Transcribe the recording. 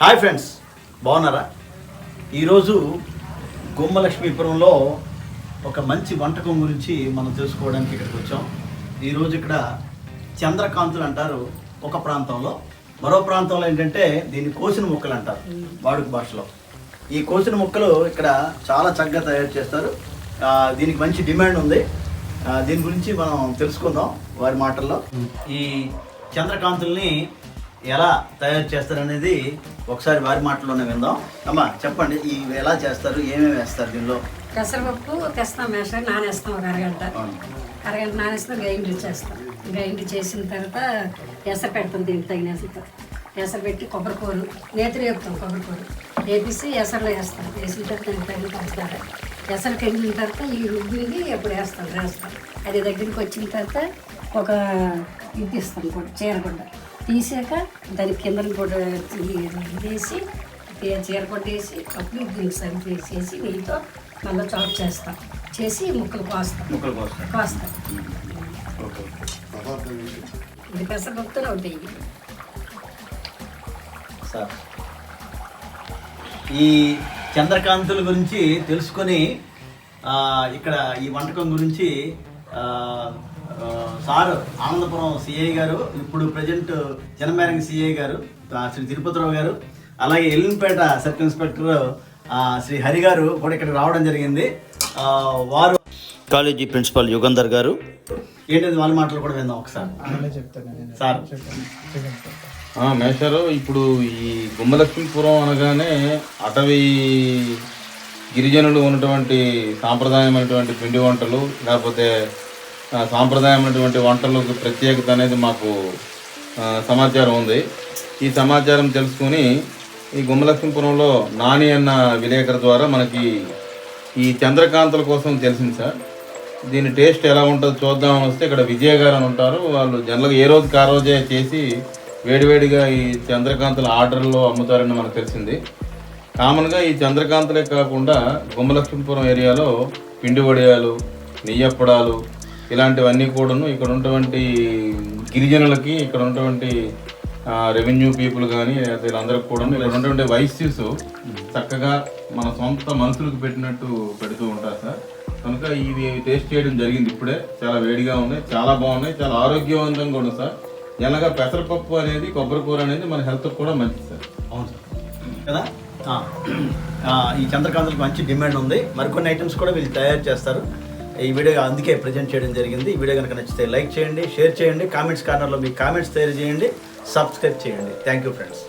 Hi friends బాగున్నారా? ఈరోజు గుమ్మలక్ష్మీపురంలో ఒక మంచి వంటకం గురించి మనం తెలుసుకోవడానికి ఇక్కడికి వచ్చాం. ఈరోజు ఇక్కడ చంద్రకాంతులు అంటారు ఒక ప్రాంతంలో. మరో ప్రాంతంలో ఏంటంటే దీన్ని కోసిన ముక్కలు అంటారు వాడుక భాషలో. ఈ కోసిన ముక్కలు ఇక్కడ చాలా చక్కగా తయారు చేస్తారు. దీనికి మంచి డిమాండ్ ఉంది. దీని గురించి మనం తెలుసుకుందాం వారి మాటల్లో. ఈ చంద్రకాంతుల్ని ఎలా తయారు చేస్తారనేది ఒకసారి వారి మాటల్లోనే విందాం. అమ్మా చెప్పండి ఈ ఎలా చేస్తారు ఏమేమి వేస్తారు దీనిలో? పెసరపప్పు తెస్తాం మేష నానేస్తాం ఒక అరగంట. అరగంట నానేస్తాం గ్రైండ్ చేస్తాం. గ్రైండ్ చేసిన తర్వాత ఎసరు పెడతాం దీనికి తగిన ఎసరు పెట్టి కొబ్బరికూరు నేతి వేపుతాం కొబ్బరికూరు వేపిసి ఎసరులో వేస్తాం వేసిన తర్వాత దానికి తగిన పంచదార ఎసరు కెళ్ళిన తర్వాత ఈ రుబ్బింది అప్పుడు వేస్తాం వేస్తాం అది దగ్గరికి వచ్చిన తర్వాత ఒక ఇది ఇస్తాం కూడా చీరగుడ్డ తీసాక దాని కింద కూడా వేసి వేసి అప్పుడు దీనికి చేసి నీతో మళ్ళీ చాప్ చేస్తాం. చేసి ముక్కలు కోస్తాం. కోస్తాం. ఓకే. ఇది పెసరపప్పుతో ఉంటాయి. సార్ ఈ చంద్రకాంతుల గురించి తెలుసుకొని ఆ, ఇక్కడ ఈ వంటకం గురించి సార్ ఆనందపురం సిఐ గారు ఇప్పుడు ప్రజెంట్ జనమేరంగ సిఐ గారు ఆ, శ్రీ తిరుపతిరావు గారు అలాగే ఎల్లింపేట సర్కిల్ ఇన్స్పెక్టర్ ఆ, శ్రీ హరి గారు కూడా ఇక్కడికి రావడం జరిగింది. ఆ, వారు కాలేజీ ప్రిన్సిపల్ యుగంధర్ గారు. ఏంటది వాళ్ళ మాటలు కూడా విందాం ఒకసారి. సార్. ఆ, మేషారు ఇప్పుడు ఈ గుమ్మలక్ష్మీపురం అనగానే అటవీ గిరిజనులు ఉన్నటువంటి సాంప్రదాయమైనటువంటి పిండి వంటలు లేకపోతే సాంప్రదాయమైనటువంటి వంటలకు ప్రత్యేకత అనేది మాకు సమాచారం ఉంది. ఈ సమాచారం తెలుసుకుని ఈ గుమ్మలక్ష్మీపురంలో నాని అన్న విలేకరు ద్వారా మనకి ఈ చంద్రకాంతల కోసం తెలిసింది సార్. దీని టేస్ట్ ఎలా ఉంటుందో చూద్దామని వస్తే ఇక్కడ విజయ గారు అని ఉంటారు. వాళ్ళు జనరల్గా ఏ రోజుకి ఆ రోజే చేసి వేడివేడిగా ఈ చంద్రకాంతల ఆర్డర్లో అమ్ముతారని మనకు తెలిసింది. కామన్గా ఈ చంద్రకాంతలే కాకుండా గుమ్మలక్ష్మీపురం ఏరియాలో పిండి వడియాలు నెయ్యప్పడాలు ఇలాంటివన్నీ కూడాను ఇక్కడ ఉన్నటువంటి గిరిజనులకి ఇక్కడ ఉన్నటువంటి రెవెన్యూ పీపుల్ కానీ వీళ్ళందరికీ కూడా ఇక్కడ ఉన్నటువంటి వైశ్యూస్ చక్కగా మన సొంత మనుషులకు పెట్టినట్టు పెడుతూ ఉంటారు సార్. కనుక ఇవి టేస్ట్ చేయడం జరిగింది ఇప్పుడే. చాలా వేడిగా ఉన్నాయి చాలా బాగున్నాయి చాలా ఆరోగ్యవంతంగా కూడా సార్. జనగా పెసరపప్పు అనేది కొబ్బరి కూర అనేది మన హెల్త్ కూడా మంచిది సార్. అవును సార్. కదా? ఈ చంద్రకాంతలకు మంచి డిమాండ్ ఉంది. మరికొన్ని ఐటమ్స్ కూడా వీళ్ళు తయారు చేస్తారు. ఈ వీడియో అందుకే ప్రజెంట్ చేయడం జరిగింది. ఈ వీడియో కనుక నచ్చితే లైక్ చేయండి షేర్ చేయండి కామెంట్స్ కార్నర్లో మీ కామెంట్స్ తయారు చేయండి సబ్స్క్రైబ్ చేయండి. Thank you friends